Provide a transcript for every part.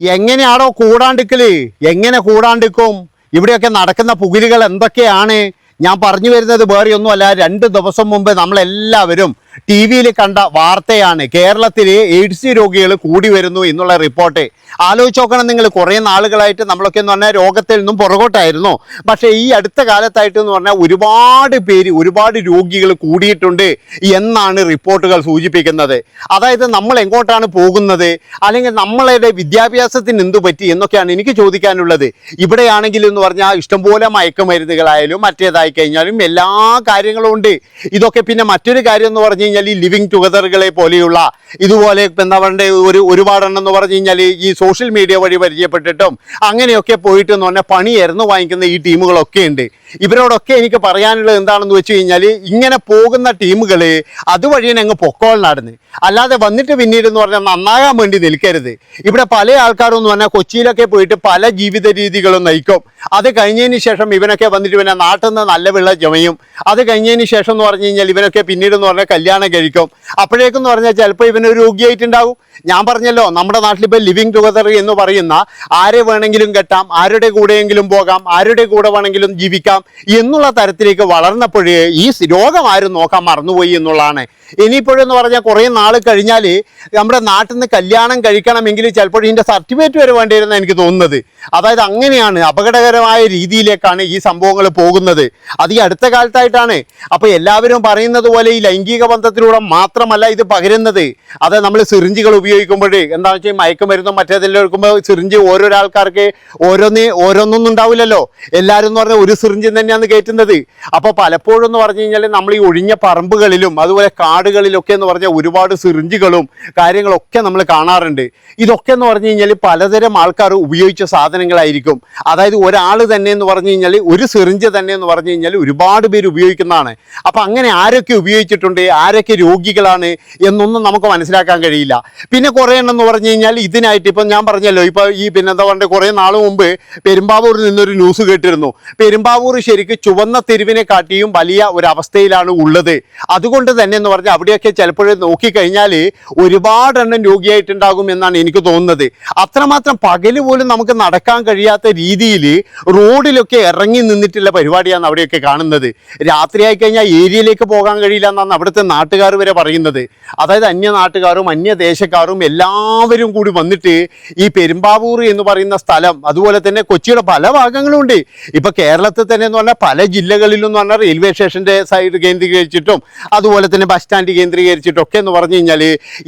എങ്ങനെയാണോ കൂടാണ്ടിക്കൽ? എങ്ങനെ കൂടാണ്ടിക്കും? ഇവിടെയൊക്കെ നടക്കുന്ന പുകിലുകൾ എന്തൊക്കെയാണ്? ഞാൻ പറഞ്ഞു വരുന്നത് വേറെ ഒന്നുമല്ല രണ്ട് ദിവസം മുമ്പ് നമ്മളെല്ലാവരും ടി വിയിൽ കണ്ട വാർത്തയാണ് കേരളത്തിൽ എയ്ഡ്സ് രോഗികൾ കൂടി വരുന്നു എന്നുള്ള റിപ്പോർട്ട്. ആലോചിച്ച് നോക്കണം നിങ്ങൾ. കുറേ നാളുകളായിട്ട് നമ്മളൊക്കെ എന്ന് പറഞ്ഞാൽ രോഗത്തിൽ നിന്നും പുറകോട്ടായിരുന്നു. പക്ഷേ ഈ അടുത്ത കാലത്തായിട്ട് എന്ന് പറഞ്ഞാൽ ഒരുപാട് പേര് ഒരുപാട് രോഗികൾ കൂടിയിട്ടുണ്ട് എന്നാണ് റിപ്പോർട്ടുകൾ സൂചിപ്പിക്കുന്നത്. അതായത് നമ്മൾ എങ്ങോട്ടാണ് പോകുന്നത്? അല്ലെങ്കിൽ നമ്മളുടെ വിദ്യാഭ്യാസത്തിന് എന്തു പറ്റി എന്നൊക്കെയാണ് എനിക്ക് ചോദിക്കാനുള്ളത്. ഇവിടെയാണെങ്കിൽ എന്ന് പറഞ്ഞാൽ ഇഷ്ടംപോലെ മയക്കുമരുന്നുകളായാലും മറ്റേതായി കഴിഞ്ഞാലും എല്ലാ കാര്യങ്ങളും ഉണ്ട്. ഇതൊക്കെ പിന്നെ മറ്റൊരു കാര്യം എന്ന് പറഞ്ഞു കഴിഞ്ഞാൽ ഈ ലിവിങ് ടുഗദറുകളെ പോലെയുള്ള ഇതുപോലെ എന്താ പറയേണ്ടത് ഒരു ഒരുപാടെണ്ണം എന്ന് പറഞ്ഞു കഴിഞ്ഞാൽ ഈ സോഷ്യൽ മീഡിയ വഴി പരിചയപ്പെട്ടിട്ടും അങ്ങനെയൊക്കെ പോയിട്ട് എന്ന് പറഞ്ഞാൽ പണിയായിരുന്നു വാങ്ങിക്കുന്ന ഈ ടീമുകളൊക്കെ ഉണ്ട്. ഇവരോടൊക്കെ എനിക്ക് പറയാനുള്ളത് എന്താണെന്ന് വെച്ച് കഴിഞ്ഞാൽ ഇങ്ങനെ പോകുന്ന ടീമുകൾ അതുവഴി അങ്ങ് നടന്ന്. അല്ലാതെ വന്നിട്ട് പിന്നീട് എന്ന് പറഞ്ഞാൽ നന്നാകാൻ വേണ്ടി നിൽക്കരുത്. ഇവിടെ പല ആൾക്കാരും എന്ന് പറഞ്ഞാൽ കൊച്ചിയിലൊക്കെ പോയിട്ട് പല ജീവിത രീതികളും നയിക്കും. അത് കഴിഞ്ഞതിന് ശേഷം ഇവനൊക്കെ വന്നിട്ട് പിന്നെ നാട്ടിൽ നിന്ന് നല്ല വെള്ള ചുമയും. അത് കഴിഞ്ഞതിന് ശേഷം എന്ന് പറഞ്ഞു കഴിഞ്ഞാൽ ഇവനൊക്കെ പിന്നീട് എന്ന് പറഞ്ഞാൽ കല്യാണം കഴിക്കും. അപ്പോഴേക്കെന്ന് പറഞ്ഞാൽ ചിലപ്പോൾ ഇവനൊരു രോഗിയായിട്ടുണ്ടാകും. ഞാൻ പറഞ്ഞല്ലോ നമ്മുടെ നാട്ടിലിപ്പോൾ ലിവിങ് ടുഗദർ എന്ന് പറയുന്ന ആരെ വേണമെങ്കിലും കെട്ടാം ആരുടെ കൂടെയെങ്കിലും പോകാം ആരുടെ കൂടെ വേണമെങ്കിലും ജീവിക്കാം എന്നുള്ള തരത്തിലേക്ക് വളർന്നപ്പോഴേ ഈ രോഗം ആരും നോക്കാൻ മറന്നുപോയി എന്നുള്ളതാണ്. ഇനിയിപ്പോഴെന്ന് പറഞ്ഞാൽ കുറേ നാൾ കഴിഞ്ഞാൽ നമ്മുടെ നാട്ടിൽ നിന്ന് കല്യാണം കഴിക്കണമെങ്കിൽ ചിലപ്പോൾ ഇതിന്റെ സർട്ടിഫിക്കറ്റ് വരെ വേണ്ടിയിരുന്ന എനിക്ക് തോന്നുന്നത്. അതായത് അങ്ങനെയാണ് അപകടകരമായ രീതിയിലേക്കാണ് ഈ സംഭവങ്ങൾ പോകുന്നത്. അത് ഈ അടുത്ത കാലത്തായിട്ടാണ്. അപ്പോൾ എല്ലാവരും പറയുന്നത് പോലെ ഈ ലൈംഗിക ബന്ധത്തിലൂടെ മാത്രമല്ല ഇത് പകരുന്നത്. അത് നമ്മൾ സിറിഞ്ചുകൾ ഉപയോഗിക്കുമ്പോൾ എന്താണെന്ന് വെച്ചാൽ മയക്കുമരുന്നും മറ്റേതെല്ലാം എടുക്കുമ്പോൾ സിറിഞ്ച് ഓരോരോ ആൾക്കാർക്ക് ഓരോന്ന് ഓരോന്നൊന്നും ഉണ്ടാവില്ലല്ലോ. എല്ലാവരും എന്ന് പറഞ്ഞാൽ ഒരു സിറിഞ്ച് തന്നെയാണ് കയറ്റുന്നത്. അപ്പോൾ പലപ്പോഴും എന്ന് പറഞ്ഞു കഴിഞ്ഞാൽ നമ്മൾ ഈ ഒഴിഞ്ഞ പറമ്പുകളിലും അതുപോലെ കാടുകളിലൊക്കെ എന്ന് പറഞ്ഞാൽ ഒരുപാട് സിറിഞ്ചുകളും കാര്യങ്ങളൊക്കെ നമ്മൾ കാണാറുണ്ട്. ഇതൊക്കെ എന്ന് പറഞ്ഞു കഴിഞ്ഞാൽ പലതരം ആൾക്കാർ ഉപയോഗിച്ച സാധനങ്ങളായിരിക്കും. അതായത് ഒരാൾ തന്നെ എന്ന് പറഞ്ഞു കഴിഞ്ഞാൽ ഒരു സിറിഞ്ച് തന്നെ എന്ന് പറഞ്ഞു കഴിഞ്ഞാൽ ഒരുപാട് പേര് ഉപയോഗിക്കുന്നതാണ്. അപ്പം അങ്ങനെ ആരൊക്കെ ഉപയോഗിച്ചിട്ടുണ്ട്? ആരൊക്കെ രോഗികളാണ് എന്നൊന്നും നമുക്ക് മനസ്സിലാക്കാൻ കഴിയില്ല. പിന്നെ കുറേ എണ്ണം എന്ന് പറഞ്ഞു കഴിഞ്ഞാൽ ഇതിനായിട്ട് ഇപ്പം ഞാൻ പറഞ്ഞല്ലോ ഇപ്പോൾ ഈ പിന്നെ എന്താ പറയുക കുറേ നാൾ മുമ്പ് പെരുമ്പാവൂരിൽ നിന്നൊരു ന്യൂസ് കേട്ടിരുന്നു. പെരുമ്പാവൂർ ശരിക്ക് ചുവന്ന തെരുവിനെ കാട്ടിയും വലിയ ഒരു അവസ്ഥയിലാണ് ഉള്ളത്. അതുകൊണ്ട് തന്നെ എന്ന് പറഞ്ഞാൽ അവിടെയൊക്കെ ചിലപ്പോൾ നോക്കിക്കഴിഞ്ഞാൽ ഒരുപാടെണ്ണം രോഗിയായിട്ടുണ്ടാകും എന്നാണ് എനിക്ക് തോന്നുന്നത്. അത്രമാത്രം പകൽ പോലും നമുക്ക് നടക്കാൻ കഴിയാത്ത രീതിയിൽ റോഡിലൊക്കെ ഇറങ്ങി നിന്നിട്ടുള്ള പരിപാടിയാണ് അവിടെയൊക്കെ കാണുന്നത്. രാത്രിയായി കഴിഞ്ഞാൽ ഏരിയയിലേക്ക് പോകാൻ കഴിയില്ല എന്നാണ് അവിടുത്തെ നാട്ടുകാർ വരെ പറയുന്നത്. അതായത് അന്യ നാട്ടുകാരും അന്യ ദേശക്കാരും എല്ലാവരും കൂടി വന്നിട്ട് ഈ പെരുമ്പാവൂർ എന്ന് പറയുന്ന സ്ഥലം അതുപോലെ തന്നെ കൊച്ചിയുടെ പല ഭാഗങ്ങളും ഉണ്ട് ഇപ്പൊ കേരളത്തിൽ തന്നെ എന്ന് പറഞ്ഞാൽ പല ജില്ലകളിലും എന്ന് പറഞ്ഞാൽ റെയിൽവേ സ്റ്റേഷന്റെ സൈഡ് കേന്ദ്രീകരിച്ചിട്ടും അതുപോലെ തന്നെ ബസ് സ്റ്റാൻഡ് കേന്ദ്രീകരിച്ചിട്ടും ഒക്കെ എന്ന് പറഞ്ഞു കഴിഞ്ഞാൽ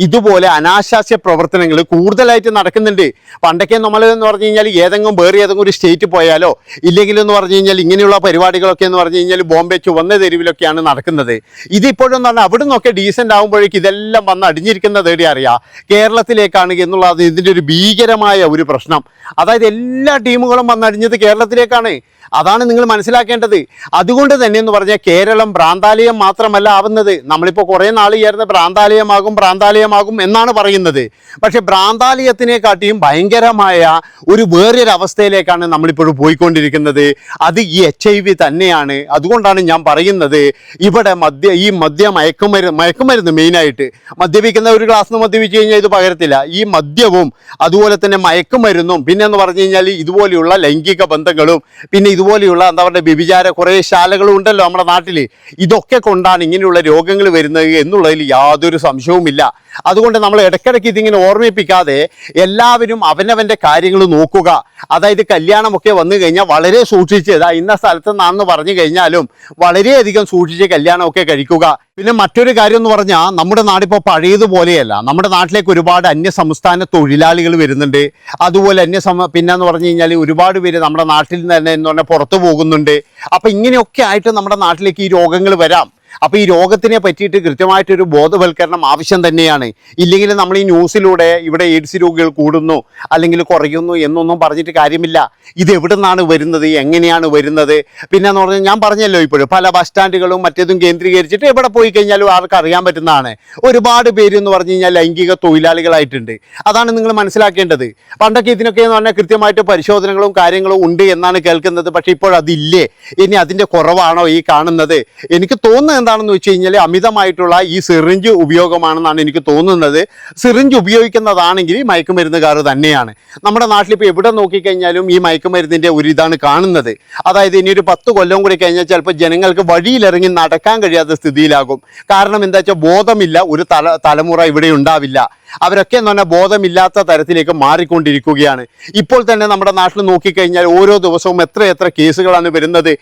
ഇതുപോലെ അനാശാസ്യ പ്രവർത്തനങ്ങൾ കൂടുതലായിട്ട് നടക്കുന്നുണ്ട്. പണ്ടൊക്കെ നമ്മൾ എന്ന് പറഞ്ഞു കഴിഞ്ഞാൽ ഏതെങ്കിലും വേറെ ഏതെങ്കിലും ഒരു സ്റ്റേറ്റ് പോയാലോ ഇല്ലെങ്കിൽ എന്ന് പറഞ്ഞു കഴിഞ്ഞാൽ ഇങ്ങനെയുള്ള പരിപാടികളൊക്കെ എന്ന് പറഞ്ഞു കഴിഞ്ഞാൽ ബോംബെ ചുവന്ന തെരുവിലൊക്കെയാണ് നടക്കുന്നത്. ഇതിപ്പോഴും എന്ന് പറഞ്ഞാൽ നിന്നൊക്കെ ഡീസന്റ് ആകുമ്പോഴേക്കും ഇതെല്ലാം വന്ന് അടിഞ്ഞിരിക്കുന്ന തേടി അറിയാം? കേരളത്തിലേക്കാണ് എന്നുള്ളത് ഇതിന്റെ ഒരു ഭീകരമായ ഒരു പ്രശ്നം. അതായത് എല്ലാ ടീമുകളും വന്നടിഞ്ഞത് കേരളത്തിലേക്കാണ്. അതാണ് നിങ്ങൾ മനസ്സിലാക്കേണ്ടത്. അതുകൊണ്ട് തന്നെ എന്ന് പറഞ്ഞാൽ കേരളം ഭ്രാന്താലയം മാത്രമല്ല ആവുന്നത്. നമ്മളിപ്പോൾ കുറേ നാൾ ചേർന്ന് ഭ്രാന്താലയമാകും ഭ്രാന്താലയമാകും എന്നാണ് പറയുന്നത്. പക്ഷേ ഭ്രാന്താലയത്തിനെക്കാട്ടിയും ഭയങ്കരമായ ഒരു വേറൊരു അവസ്ഥയിലേക്കാണ് നമ്മളിപ്പോഴും പോയിക്കൊണ്ടിരിക്കുന്നത്. അത് ഈ എച്ച് ഐ വി തന്നെയാണ്. അതുകൊണ്ടാണ് ഞാൻ പറയുന്നത്. ഇവിടെ മദ്യ ഈ മദ്യ മയക്കുമരുന്ന് മയക്കുമരുന്ന് മെയിനായിട്ട് മദ്യപിക്കുന്ന ഒരു ഗ്ലാസ് മദ്യപിച്ച് കഴിഞ്ഞാൽ ഇത് പകരത്തില്ല. ഈ മദ്യവും അതുപോലെ തന്നെ മയക്കുമരുന്നും പിന്നെ എന്ന് പറഞ്ഞു കഴിഞ്ഞാൽ ഇതുപോലെയുള്ള ലൈംഗിക ബന്ധങ്ങളും പിന്നെ ഇതുപോലെയുള്ള എന്താ പറയുക വ്യഭിചാര കുറേ ശാലകളും ഉണ്ടല്ലോ നമ്മുടെ നാട്ടിൽ ഇതൊക്കെ കൊണ്ടാണ് ഇങ്ങനെയുള്ള രോഗങ്ങൾ വരുന്നത് എന്നുള്ളതിൽ യാതൊരു സംശയവുമില്ല. അതുകൊണ്ട് നമ്മൾ ഇടയ്ക്കിടയ്ക്ക് ഇതിങ്ങനെ ഓർമ്മിപ്പിക്കാതെ എല്ലാവരും അവനവന്റെ കാര്യങ്ങൾ നോക്കുക. അതായത് കല്യാണമൊക്കെ വന്നു കഴിഞ്ഞാൽ വളരെ സൂക്ഷിച്ച് ഇതാ ഇന്ന സ്ഥലത്ത് നിന്നാണെന്ന് പറഞ്ഞു കഴിഞ്ഞാലും വളരെയധികം സൂക്ഷിച്ച് കല്യാണമൊക്കെ കഴിക്കുക. പിന്നെ മറ്റൊരു കാര്യം എന്ന് പറഞ്ഞാൽ നമ്മുടെ നാടിപ്പോൾ പഴയതുപോലെയല്ല. നമ്മുടെ നാട്ടിലേക്ക് ഒരുപാട് അന്യ സംസ്ഥാന തൊഴിലാളികൾ വരുന്നുണ്ട്. അതുപോലെ അന്യ സമ പിന്നെ എന്ന് പറഞ്ഞു കഴിഞ്ഞാൽ ഒരുപാട് പേര് നമ്മുടെ നാട്ടിൽ നിന്ന് തന്നെ എന്ന് പറഞ്ഞാൽ പുറത്തു പോകുന്നുണ്ട്. അപ്പം ഇങ്ങനെയൊക്കെ ആയിട്ട് നമ്മുടെ നാട്ടിലേക്ക് ഈ രോഗങ്ങൾ വരാം. അപ്പോൾ ഈ രോഗത്തിനെ പറ്റിയിട്ട് കൃത്യമായിട്ടൊരു ബോധവൽക്കരണം ആവശ്യം തന്നെയാണ്. ഇല്ലെങ്കിൽ നമ്മൾ ഈ ന്യൂസിലൂടെ ഇവിടെ എയ്ഡ്സ് രോഗികൾ കൂടുന്നു അല്ലെങ്കിൽ കുറയുന്നു എന്നൊന്നും പറഞ്ഞിട്ട് കാര്യമില്ല. ഇത് എവിടെ നിന്നാണ് വരുന്നത്? എങ്ങനെയാണ് വരുന്നത്? പിന്നെ എന്ന് പറഞ്ഞാൽ ഞാൻ പറഞ്ഞല്ലോ ഇപ്പോഴും പല ബസ് സ്റ്റാൻഡുകളും മറ്റേതും കേന്ദ്രീകരിച്ചിട്ട് എവിടെ പോയി കഴിഞ്ഞാലും ആർക്ക് അറിയാൻ പറ്റുന്നതാണ്. ഒരുപാട് പേര് എന്ന് പറഞ്ഞു കഴിഞ്ഞാൽ ലൈംഗിക തൊഴിലാളികളായിട്ടുണ്ട്. അതാണ് നിങ്ങൾ മനസ്സിലാക്കേണ്ടത്. പണ്ടൊക്കെ ഇതിനൊക്കെ എന്ന് പറഞ്ഞാൽ കൃത്യമായിട്ട് പരിശോധനകളും കാര്യങ്ങളും ഉണ്ട് എന്നാണ് കേൾക്കുന്നത്. പക്ഷേ ഇപ്പോഴതില്ലേ? ഇനി അതിന്റെ കുറവാണോ ഈ കാണുന്നത്? എനിക്ക് തോന്നുന്നത് എന്താണെന്ന് വെച്ച് കഴിഞ്ഞാൽ അമിതമായിട്ടുള്ള ഈ സിറിഞ്ച് ഉപയോഗമാണെന്നാണ് എനിക്ക് തോന്നുന്നത്. സിറിഞ്ച് ഉപയോഗിക്കുന്നതാണെങ്കിൽ മയക്കുമരുന്നുകാർ തന്നെയാണ്. നമ്മുടെ നാട്ടിലിപ്പോൾ എവിടെ നോക്കിക്കഴിഞ്ഞാലും ഈ മയക്കുമരുന്നിന്റെ ഒരു ഇതാണ് കാണുന്നത്. അതായത് ഇനിയൊരു പത്ത് കൊല്ലം കൂടി കഴിഞ്ഞാൽ ചിലപ്പോൾ ജനങ്ങൾക്ക് വഴിയിലിറങ്ങി നടക്കാൻ കഴിയാത്ത സ്ഥിതിയിലാകും. കാരണം എന്താ വെച്ചാൽ ബോധമില്ല ഒരു തല തലമുറ ഇവിടെ ഉണ്ടാവില്ല. അവരൊക്കെ എന്ന് പറഞ്ഞാൽ ബോധമില്ലാത്ത തരത്തിലേക്ക് മാറിക്കൊണ്ടിരിക്കുകയാണ്. ഇപ്പോൾ തന്നെ നമ്മുടെ നാട്ടിൽ നോക്കിക്കഴിഞ്ഞാൽ ഓരോ ദിവസവും എത്ര എത്ര കേസുകളാണ് വരുന്നത്.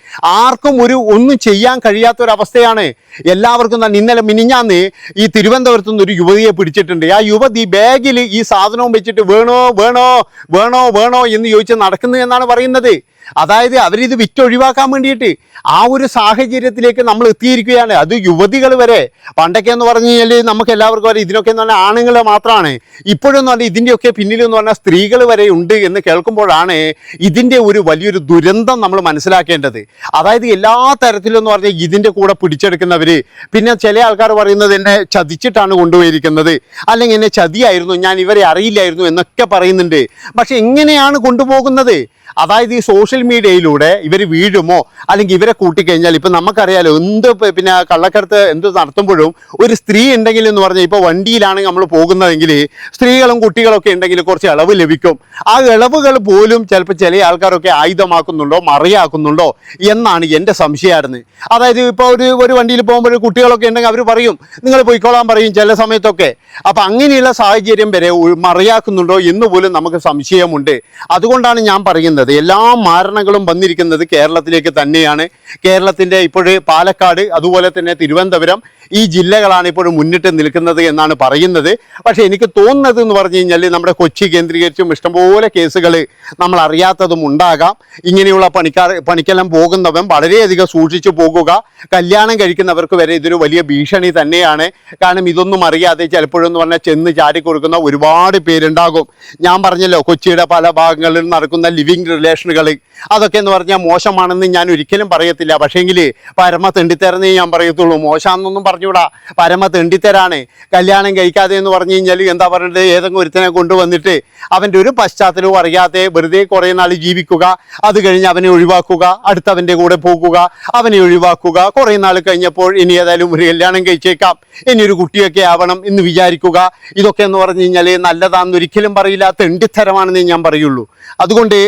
ആർക്കും ഒരു ഒന്നും ചെയ്യാൻ കഴിയാത്ത ഒരു അവസ്ഥയാണ് എല്ലാവർക്കും തന്നെ ഇന്നലെ മിനിഞ്ഞാന്ന് ഈ തിരുവനന്തപുരത്തു നിന്ന് ഒരു യുവതിയെ പിടിച്ചിട്ടുണ്ട്. ആ യുവതി ബാഗിൽ ഈ സാധനവും വെച്ചിട്ട് വേണോ വേണോ വേണോ വേണോ എന്ന് ചോദിച്ച് നടക്കുന്നു എന്നാണ് പറയുന്നത്. അതായത് അവരിത് വിറ്റൊഴിവാക്കാൻ വേണ്ടിയിട്ട് ആ ഒരു സാഹചര്യത്തിലേക്ക് നമ്മൾ എത്തിയിരിക്കുകയാണ്. അത് യുവതികൾ വരെ പണ്ടൊക്കെ എന്ന് പറഞ്ഞു കഴിഞ്ഞാൽ നമുക്ക് എല്ലാവർക്കും വരെ ഇതിനൊക്കെ എന്ന് പറഞ്ഞാൽ ആണുങ്ങൾ മാത്രമാണ്. ഇപ്പോഴെന്ന് പറഞ്ഞാൽ ഇതിന്റെയൊക്കെ പിന്നിലെന്ന് പറഞ്ഞാൽ സ്ത്രീകൾ വരെ ഉണ്ട് എന്ന് കേൾക്കുമ്പോഴാണ് ഇതിന്റെ ഒരു വലിയൊരു ദുരന്തം നമ്മൾ മനസ്സിലാക്കേണ്ടത്. അതായത് എല്ലാ തരത്തിലും എന്ന് പറഞ്ഞാൽ ഇതിന്റെ കൂടെ പിടിച്ചെടുക്കുന്നവർ പിന്നെ ചില ആൾക്കാർ പറയുന്നത് എന്നെ ചതിച്ചിട്ടാണ് കൊണ്ടുപോയിരിക്കുന്നത് അല്ലെങ്കിൽ എന്നെ ചതിയായിരുന്നു ഞാൻ ഇവരെ അറിയില്ലായിരുന്നു എന്നൊക്കെ പറയുന്നുണ്ട്. പക്ഷെ എങ്ങനെയാണ് കൊണ്ടുപോകുന്നത്? അതായത് ഈ സോഷ്യൽ മീഡിയയിലൂടെ ഇവർ വീഴുമോ? അല്ലെങ്കിൽ ഇവരെ കൂട്ടിക്കഴിഞ്ഞാൽ ഇപ്പം നമുക്കറിയാലോ എന്ത് പിന്നെ കള്ളക്കടത്ത് എന്ത് നടത്തുമ്പോഴും ഒരു സ്ത്രീ ഉണ്ടെങ്കിൽ എന്ന് പറഞ്ഞാൽ ഇപ്പോൾ വണ്ടിയിലാണ് നമ്മൾ പോകുന്നതെങ്കിൽ സ്ത്രീകളും കുട്ടികളൊക്കെ ഉണ്ടെങ്കിൽ കുറച്ച് ഇളവ് ലഭിക്കും. ആ ഇളവുകൾ പോലും ചിലപ്പോൾ ചില ആൾക്കാരൊക്കെ ആയുധമാക്കുന്നുണ്ടോ മറിയാക്കുന്നുണ്ടോ എന്നാണ് എന്റെ സംശയമായിരുന്നു അതായത് ഇപ്പോൾ ഒരു ഒരു വണ്ടിയിൽ പോകുമ്പോൾ കുട്ടികളൊക്കെ ഉണ്ടെങ്കിൽ അവർ പറയും നിങ്ങൾ പോയിക്കോളാൻ പറയും ചില സമയത്തൊക്കെ. അപ്പം അങ്ങനെയുള്ള സാഹചര്യം വരെ മറിയാക്കുന്നുണ്ടോ എന്ന് പോലും നമുക്ക് സംശയമുണ്ട്. അതുകൊണ്ടാണ് ഞാൻ പറയുന്നത്. എല്ലാ മാരണങ്ങളും വന്നിരിക്കുന്നത് കേരളത്തിലേക്ക് തന്നെയാണ്. കേരളത്തിന്റെ ഇപ്പോഴും പാലക്കാട് അതുപോലെ തന്നെ തിരുവനന്തപുരം ഈ ജില്ലകളാണ് ഇപ്പോൾ മുന്നിട്ട് നിൽക്കുന്നത് എന്നാണ് പറയുന്നത്. പക്ഷേ എനിക്ക് തോന്നുന്നത് എന്ന് പറഞ്ഞു കഴിഞ്ഞാൽ നമ്മുടെ കൊച്ചി കേന്ദ്രീകരിച്ചും ഇഷ്ടംപോലെ കേസുകൾ നമ്മൾ അറിയാത്തതും ഉണ്ടാകാം. ഇങ്ങനെയുള്ള പണിക്കാർ പണിക്കെല്ലാം പോകുന്നവൻ വളരെയധികം സൂക്ഷിച്ചു പോകുക. കല്യാണം കഴിക്കുന്നവർക്ക് വരെ ഇതൊരു വലിയ ഭീഷണി തന്നെയാണ്. കാരണം ഇതൊന്നും അറിയാതെ ചിലപ്പോഴെന്ന് പറഞ്ഞാൽ ചെന്ന് ചാടി കൊടുക്കുന്ന ഒരുപാട് പേരുണ്ടാകും. ഞാൻ പറഞ്ഞല്ലോ കൊച്ചിയുടെ പല ഭാഗങ്ങളിൽ നടക്കുന്ന ലിവിങ് റിലേഷനുകൾ അതൊക്കെ എന്ന് പറഞ്ഞാൽ മോശമാണെന്ന് ഞാൻ ഒരിക്കലും പറയത്തില്ല. പക്ഷേങ്കിൽ പരമ തെണ്ടിത്തരെന്നേ ഞാൻ പറയത്തുള്ളൂ. മോശമാണെന്നൊന്നും പറഞ്ഞുകൂടാ. പരമ തെണ്ടിത്തരാണ്. കല്യാണം കഴിക്കാതെ എന്ന് പറഞ്ഞു കഴിഞ്ഞാൽ എന്താ പറയേണ്ടത് ഏതെങ്കിലും ഒരുത്തനെ കൊണ്ടുവന്നിട്ട് അവന്റെ ഒരു പശ്ചാത്തലവും അറിയാതെ വെറുതെ കുറേ നാൾ ജീവിക്കുക അത് കഴിഞ്ഞ് അവനെ ഒഴിവാക്കുക അടുത്തവന്റെ കൂടെ പോകുക അവനെ ഒഴിവാക്കുക. കുറേ നാൾ കഴിഞ്ഞപ്പോൾ ഇനി ഏതായാലും ഒരു കല്യാണം കഴിച്ചേക്കാം. ഇനി ഒരു കുട്ടിയൊക്കെ ആവണം എന്ന് വിചാരിക്കുക. ഇതൊക്കെ എന്ന് പറഞ്ഞു കഴിഞ്ഞാൽ നല്ലതാണെന്ന് ഒരിക്കലും പറയില്ല തെണ്ടിത്തരമാണെന്നേ ഞാൻ പറയുള്ളൂ. അതുകൊണ്ട്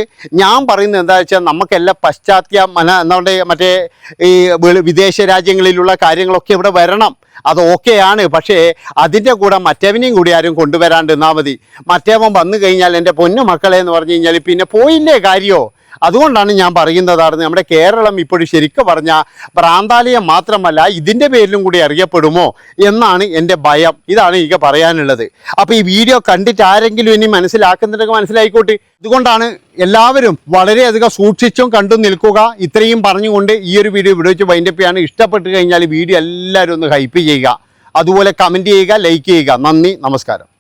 ഞാൻ പറയുന്നത് എന്താ വെച്ചാൽ നമുക്കെല്ലാം പശ്ചാത്യ മന എന്താണ് മറ്റേ ഈ വിദേശ രാജ്യങ്ങളിലുള്ള കാര്യങ്ങളൊക്കെ ഇവിടെ വരണം. അത് ഓക്കെയാണ്. പക്ഷേ അതിന്റെ കൂടെ മറ്റവനെയും കൂടി ആരും കൊണ്ടുവരാണ്ടിരുന്നാൽ മതി. മറ്റേവൻ വന്നു കഴിഞ്ഞാൽ എന്റെ പൊന്നു മക്കളെ എന്ന് പറഞ്ഞു കഴിഞ്ഞാൽ പിന്നെ പോയില്ലേ കാര്യമോ അതുകൊണ്ടാണ് ഞാൻ പറയുന്നതാണ് നമ്മുടെ കേരളം ഇപ്പോഴും ശരിക്കും പറഞ്ഞ പ്രാന്താലയം മാത്രമല്ല ഇതിന്റെ പേരിലും കൂടി അറിയപ്പെടുമോ എന്നാണ് എന്റെ ഭയം. ഇതാണ് എനിക്ക് പറയാനുള്ളത്. അപ്പോൾ ഈ വീഡിയോ കണ്ടിട്ട് ആരെങ്കിലും ഇനി മനസ്സിലാക്കുന്നുണ്ടെങ്കിൽ മനസ്സിലായിക്കോട്ടെ. ഇതുകൊണ്ടാണ് എല്ലാവരും വളരെയധികം സൂക്ഷിച്ചും കണ്ടു നിൽക്കുക. ഇത്രയും പറഞ്ഞുകൊണ്ട് ഈ ഒരു വീഡിയോ ഇവിടെ വെച്ച് വൈൻഡപ്പ് ചെയ്യാണ് ഇഷ്ടപ്പെട്ട് കഴിഞ്ഞാൽ വീഡിയോ എല്ലാവരും ഒന്ന് ഹൈപ്പ് ചെയ്യുക. അതുപോലെ കമന്റ് ചെയ്യുക ലൈക്ക് ചെയ്യുക. നന്ദി നമസ്കാരം.